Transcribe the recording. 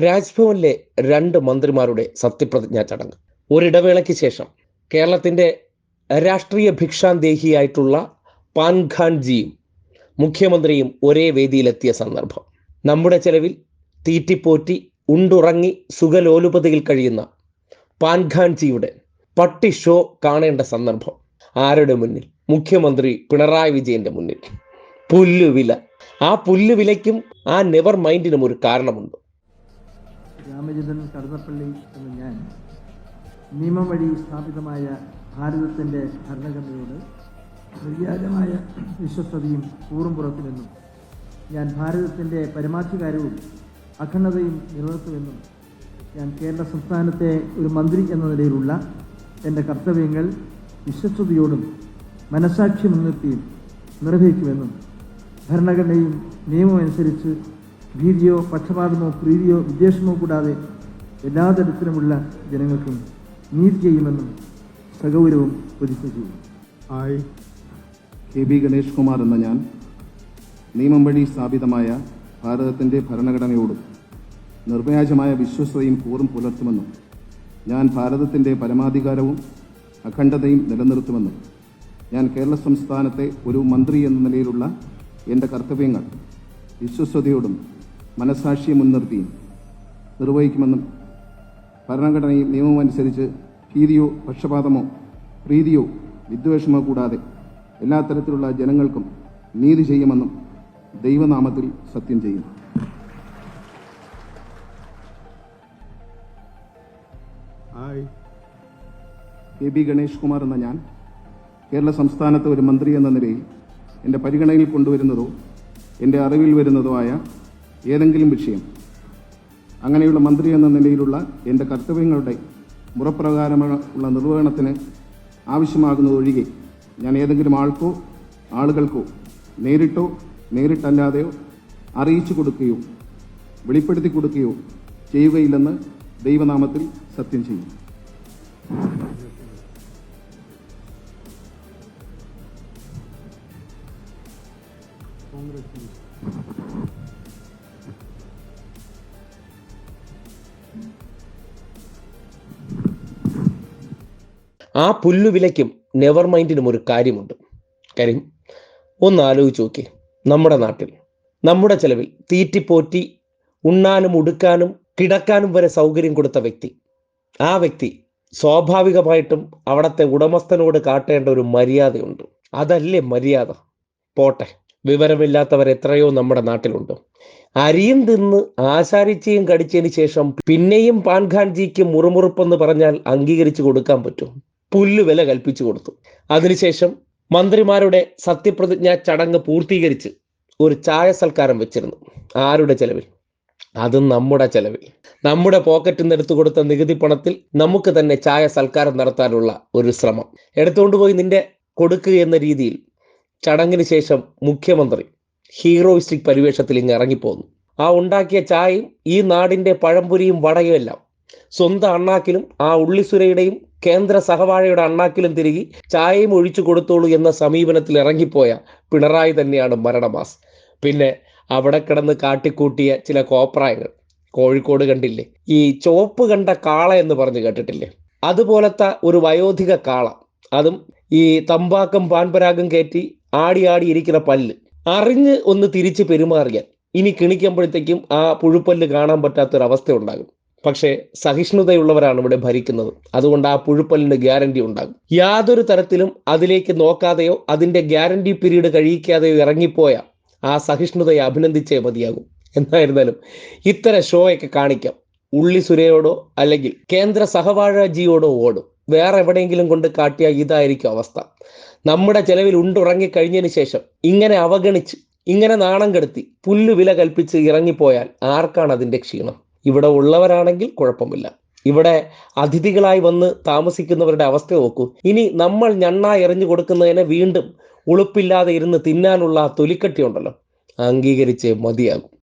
രാജ്ഭവനിലെ രണ്ട് മന്ത്രിമാരുടെ സത്യപ്രതിജ്ഞാ ചടങ്ങ്. ഒരിടവേളയ്ക്ക് ശേഷം കേരളത്തിന്റെ രാഷ്ട്രീയ ഭിക്ഷാന്തേഹിയായിട്ടുള്ള പാൻഖാൻജിയും മുഖ്യമന്ത്രിയും ഒരേ വേദിയിലെത്തിയ സന്ദർഭം. നമ്മുടെ ചെലവിൽ തീറ്റിപ്പോറ്റി ഉണ്ടുറങ്ങി സുഖലോലുപതയിൽ കഴിയുന്ന പാൻഖാൻജിയുടെ പട്ടി ഷോ കാണേണ്ട സന്ദർഭം ആരുടെ മുന്നിൽ? മുഖ്യമന്ത്രി പിണറായി വിജയന്റെ മുന്നിൽ. പുല്ലുവില. ആ പുല്ലുവിലയ്ക്കും ആ നെവർ മൈൻഡിനും ഒരു കാരണമുണ്ട്. രാമചന്ദ്രൻ കടന്നപ്പള്ളി എന്ന ഞാൻ നിയമം വഴി സ്ഥാപിതമായ ഭാരതത്തിന്റെ ഭരണഘടനയോട് നിർവ്യാജമായ വിശ്വസ്തതയും കൂറും പുറത്തുമെന്നും ഞാൻ ഭാരതത്തിന്റെ പരമാധികാരവും അഖണ്ഡതയും നിലനിർത്തുമെന്നും ഞാൻ കേരള സംസ്ഥാനത്തെ ഒരു മന്ത്രി എന്ന നിലയിലുള്ള എന്റെ കർത്തവ്യങ്ങൾ വിശ്വസ്തയോടും മനസാക്ഷി മുൻനിർത്തിയും നിർവഹിക്കുമെന്നും ഭരണഘടനയും നിയമമനുസരിച്ച് ഭീതിയോ പക്ഷപാതമോ പ്രീതിയോ വിദ്വേഷമോ കൂടാതെ എല്ലാ തരത്തിലുമുള്ള ജനങ്ങൾക്കും നീതി ചെയ്യുമെന്നും സഗൗരവം പ്രതിജ്ഞ ചെയ്യും hi. K B Ganesh Kumar എന്ന ഞാൻ നിയമം വഴി സ്ഥാപിതമായ ഭാരതത്തിന്റെ ഭരണഘടനയോടും നിർവ്യാജമായ വിശ്വസ്തയും കൂറും പുലർത്തുമെന്നും ഞാൻ ഭാരതത്തിന്റെ പരമാധികാരവും അഖണ്ഡതയും നിലനിർത്തുമെന്നും ഞാൻ കേരള സംസ്ഥാനത്തെ ഒരു മന്ത്രി എന്ന നിലയിലുള്ള എന്റെ കർത്തവ്യങ്ങൾ വിശ്വസ്തയോടും മനസാക്ഷിയെ മുൻനിർത്തിയും നിർവഹിക്കുമെന്നും ഭരണഘടനയും നിയമവും അനുസരിച്ച് ഭീതിയോ പക്ഷപാതമോ പ്രീതിയോ വിദ്വേഷമോ കൂടാതെ എല്ലാ തരത്തിലുള്ള ജനങ്ങൾക്കും നീതി ചെയ്യുമെന്നും ദൈവനാമത്തിൽ സത്യം ചെയ്യുന്നു. എ ബി ഗണേഷ് കുമാർ എന്ന ഞാൻ കേരള സംസ്ഥാനത്തെ ഒരു മന്ത്രി എന്ന നിലയിൽ എന്റെ പരിഗണനയിൽ കൊണ്ടുവരുന്നതോ എന്റെ അറിവിൽ വരുന്നതോ ആയ ഏതെങ്കിലും വിഷയം അങ്ങനെയുള്ള മന്ത്രി എന്ന നിലയിലുള്ള എന്റെ കർത്തവ്യങ്ങളുടെ മുറപ്രകാരമുള്ള നിർവഹണത്തിന് ആവശ്യമാകുന്നതൊഴികെ ഞാൻ ഏതെങ്കിലും ആൾക്കോ ആളുകൾക്കോ നേരിട്ടോ നേരിട്ടല്ലാതെയോ അറിയിച്ചു കൊടുക്കുകയോ വെളിപ്പെടുത്തി കൊടുക്കുകയോ ചെയ്യുകയില്ലെന്ന് ദൈവനാമത്തിൽ സത്യം ചെയ്യും ആ പുല്ലുവിലയ്ക്കും നെവർ മൈൻഡിനും ഒരു കാര്യമുണ്ട്. കാര്യം ഒന്ന് ആലോചിച്ച് നോക്കി. നമ്മുടെ നാട്ടിൽ നമ്മുടെ ചെലവിൽ തീറ്റിപ്പോറ്റി ഉണ്ണാനും ഉടുക്കാനും കിടക്കാനും വരെ സൗകര്യം കൊടുത്ത വ്യക്തി. ആ വ്യക്തി സ്വാഭാവികമായിട്ടും അവിടത്തെ ഉടമസ്ഥനോട് കാട്ടേണ്ട ഒരു മര്യാദയുണ്ട്. അതല്ലേ മര്യാദ? പോട്ടെ വിവരമില്ലാത്തവർ എത്രയോ നമ്മുടെ നാട്ടിലുണ്ട്. അരിയും തിന്ന് ആശാരിച്ചയും കടിച്ചതിന് ശേഷം പിന്നെയും പാൻഖാൻജിക്ക് മുറുമുറുപ്പെന്ന് പറഞ്ഞാൽ അംഗീകരിച്ചു കൊടുക്കാൻ പറ്റും. പുല്ല് വില കൽപ്പിച്ചു കൊടുത്തു. അതിനുശേഷം മന്ത്രിമാരുടെ സത്യപ്രതിജ്ഞാ ചടങ്ങ് പൂർത്തീകരിച്ച് ഒരു ചായ സൽക്കാരം വെച്ചിരുന്നു. ആരുടെ ചെലവിൽ? അത് നമ്മുടെ ചെലവിൽ. നമ്മുടെ പോക്കറ്റിൽ നിന്ന് എടുത്തു കൊടുത്ത നികുതി പണത്തിൽ നമുക്ക് തന്നെ ചായ സൽക്കാരം നടത്താനുള്ള ഒരു ശ്രമം. എടുത്തുകൊണ്ട് പോയി നിന്റെ കൊടുക്കുക എന്ന രീതിയിൽ ചടങ്ങിന് ശേഷം മുഖ്യമന്ത്രി ഹീറോയിസ്റ്റിക് പരിവേഷത്തിൽ ഇങ്ങ് ഇറങ്ങിപ്പോന്നു. ആ ഉണ്ടാക്കിയ ചായയും ഈ നാടിന്റെ പഴംപുരിയും വടയുമെല്ലാം സ്വന്തം അണ്ണാക്കിലും ആ ഉള്ളിസുരയുടെയും കേന്ദ്ര സഹവാഴയുടെ അണ്ണാക്കിലും തിരികെ ചായയും ഒഴിച്ചു കൊടുത്തോളൂ എന്ന സമീപനത്തിൽ ഇറങ്ങിപ്പോയ പിണറായി തന്നെയാണ് മരണമാസ്. പിന്നെ അവിടെ കിടന്ന് കാട്ടിക്കൂട്ടിയ ചില കോപ്രായങ്ങൾ. കോഴിക്കോട് കണ്ടില്ലേ? ഈ ചുവപ്പ് കണ്ട കാള എന്ന് പറഞ്ഞു കേട്ടിട്ടില്ലേ? അതുപോലത്തെ ഒരു വയോധിക കാള. അതും ഈ തമ്പാക്കും പാൻപരാഗം കയറ്റി ആടി ആടി ഇരിക്കുന്ന പല്ല്. അറിഞ്ഞ് ഒന്ന് തിരിച്ച് പെരുമാറിയാൽ ഇനി കിണിക്കുമ്പോഴത്തേക്കും ആ പുഴുപ്പല്ല് കാണാൻ പറ്റാത്തൊരവസ്ഥ ഉണ്ടാകും. പക്ഷേ സഹിഷ്ണുതയുള്ളവരാണ് ഇവിടെ ഭരിക്കുന്നത്. അതുകൊണ്ട് ആ പുഴുപ്പല്ലിന് ഗ്യാരണ്ടി ഉണ്ടാകും. യാതൊരു തരത്തിലും അതിലേക്ക് നോക്കാതെയോ അതിന്റെ ഗ്യാരണ്ടി പീരീഡ് കഴിയിക്കാതെയോ ഇറങ്ങിപ്പോയ ആ സഹിഷ്ണുതയെ അഭിനന്ദിച്ചേ മതിയാകും. എന്നായിരുന്നാലും ഇത്തരം ഷോയൊക്കെ കാണിക്കാം. ഉള്ളി സുരയോടോ അല്ലെങ്കിൽ കേന്ദ്ര സഹവാഴജിയോടോ ഓടും. വേറെ എവിടെയെങ്കിലും കൊണ്ട് കാട്ടിയാൽ ഇതായിരിക്കും അവസ്ഥ. നമ്മുടെ ചെലവിൽ ഉണ്ടുറങ്ങി കഴിഞ്ഞതിന് ശേഷം ഇങ്ങനെ അവഗണിച്ച് ഇങ്ങനെ നാണം കെടുത്തി പുല്ലു വില കൽപ്പിച്ച് ഇറങ്ങിപ്പോയാൽ ആർക്കാണ് അതിന്റെ ക്ഷീണം? ഇവിടെ ഉള്ളവരാണെങ്കിൽ കുഴപ്പമില്ല. ഇവിടെ അതിഥികളായി വന്ന് താമസിക്കുന്നവരുടെ അവസ്ഥ നോക്കൂ. ഇനി നമ്മൾ ഞണ്ണ എറിഞ്ഞു കൊടുക്കുന്നതിനെ വീണ്ടും ഉളുപ്പില്ലാതെ ഇരുന്ന് തിന്നാനുള്ള തൊലിക്കട്ടി ഉണ്ടല്ലോ. അംഗീകരിച്ച് മതിയാകും.